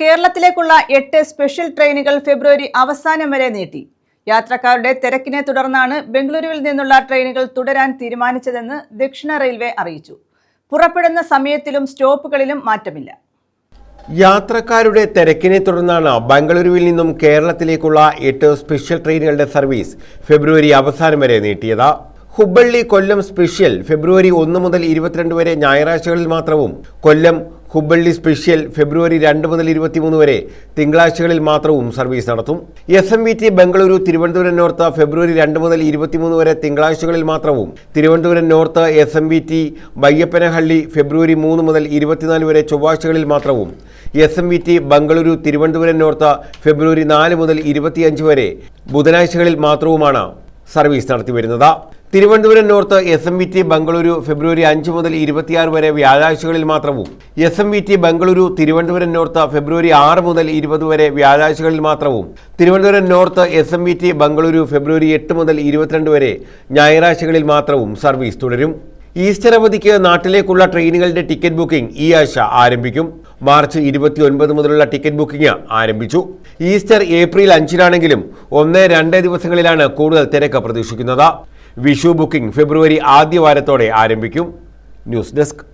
കേരളത്തിലേക്കുള്ള എട്ട് സ്പെഷ്യൽ ട്രെയിനുകൾ ഫെബ്രുവരി അവസാനം വരെ നീട്ടി. യാത്രക്കാരുടെ തിരക്കിനെ തുടർന്നാണ് ബംഗളൂരുവിൽ നിന്നുള്ള ട്രെയിനുകൾ തുടരാൻ തീരുമാനിച്ചതെന്ന് ദക്ഷിണ റെയിൽവേ അറിയിച്ചു. പുറപ്പെടുന്ന സമയത്തിലും സ്റ്റോപ്പുകളിലും മാറ്റമില്ല. യാത്രക്കാരുടെ തിരക്കിനെ തുടർന്നാണ് ബംഗളൂരുവിൽ നിന്നും കേരളത്തിലേക്കുള്ള എട്ട് സ്പെഷ്യൽ ട്രെയിനുകളുടെ സർവീസ് ഫെബ്രുവരി അവസാനം വരെ നീട്ടിയത്. ഹുബള്ളി കൊല്ലം സ്പെഷ്യൽ ഫെബ്രുവരി ഒന്ന് മുതൽ ഇരുപത്തിരണ്ട് വരെ ഞായറാഴ്ചകളിൽ മാത്രവും കൊല്ലം ഹുബള്ളി സ്പെഷ്യൽ ഫെബ്രുവരി രണ്ട് മുതൽ ഇരുപത്തിമൂന്ന് വരെ തിങ്കളാഴ്ചകളിൽ മാത്രവും സർവീസ് നടത്തും. S M V T Bengaluru Thiruvananthapuram north ഫെബ്രുവരി രണ്ട് മുതൽ ഇരുപത്തിമൂന്ന് വരെ തിങ്കളാഴ്ചകളിൽ മാത്രവും. Thiruvananthapuram north S M V T Baiyappanahalli ഫെബ്രുവരി മൂന്ന് മുതൽ ഇരുപത്തിനാല് വരെ ചൊവ്വാഴ്ചകളിൽ മാത്രവും. S M V T Bengaluru Thiruvananthapuram north ഫെബ്രുവരി നാല് മുതൽ ഇരുപത്തിയഞ്ച് വരെ ബുധനാഴ്ചകളിൽ മാത്രവുമാണ്. സർവീസ് നടത്തി വരുന്നത്. Thiruvananthapuram north S M V T Bengaluru ഫെബ്രുവരി അഞ്ച് മുതൽ ഇരുപത്തിയാറ് വരെ വ്യാഴാഴ്ചകളിൽ മാത്രവും. S M V T Bengaluru Thiruvananthapuram north ഫെബ്രുവരി ആറ് മുതൽ ഇരുപത് വരെ വ്യാഴാഴ്ചകളിൽ മാത്രവും. Thiruvananthapuram north S M V T Bengaluru ഫെബ്രുവരി എട്ട് മുതൽ ഇരുപത്തിരണ്ട് വരെ ഞായറാഴ്ചകളിൽ മാത്രവും സർവീസ് തുടരും. ഈസ്റ്റർ അവധിക്ക് നാട്ടിലേക്കുള്ള ട്രെയിനുകളുടെ ടിക്കറ്റ് ബുക്കിംഗ് ഈ ആഴ്ച ആരംഭിക്കും. മാർച്ച് ഇരുപത്തി ഒൻപത് മുതലുള്ള ടിക്കറ്റ് ബുക്കിംഗ് ആരംഭിച്ചു. ഈസ്റ്റർ ഏപ്രിൽ അഞ്ചിനാണെങ്കിലും ഒന്ന് രണ്ട് ദിവസങ്ങളിലാണ് കൂടുതൽ തിരക്ക് പ്രതീക്ഷിക്കുന്നത്. വിഷു ബുക്കിംഗ് ഫെബ്രുവരി ആദ്യ വാരത്തോടെ ആരംഭിക്കും. News desk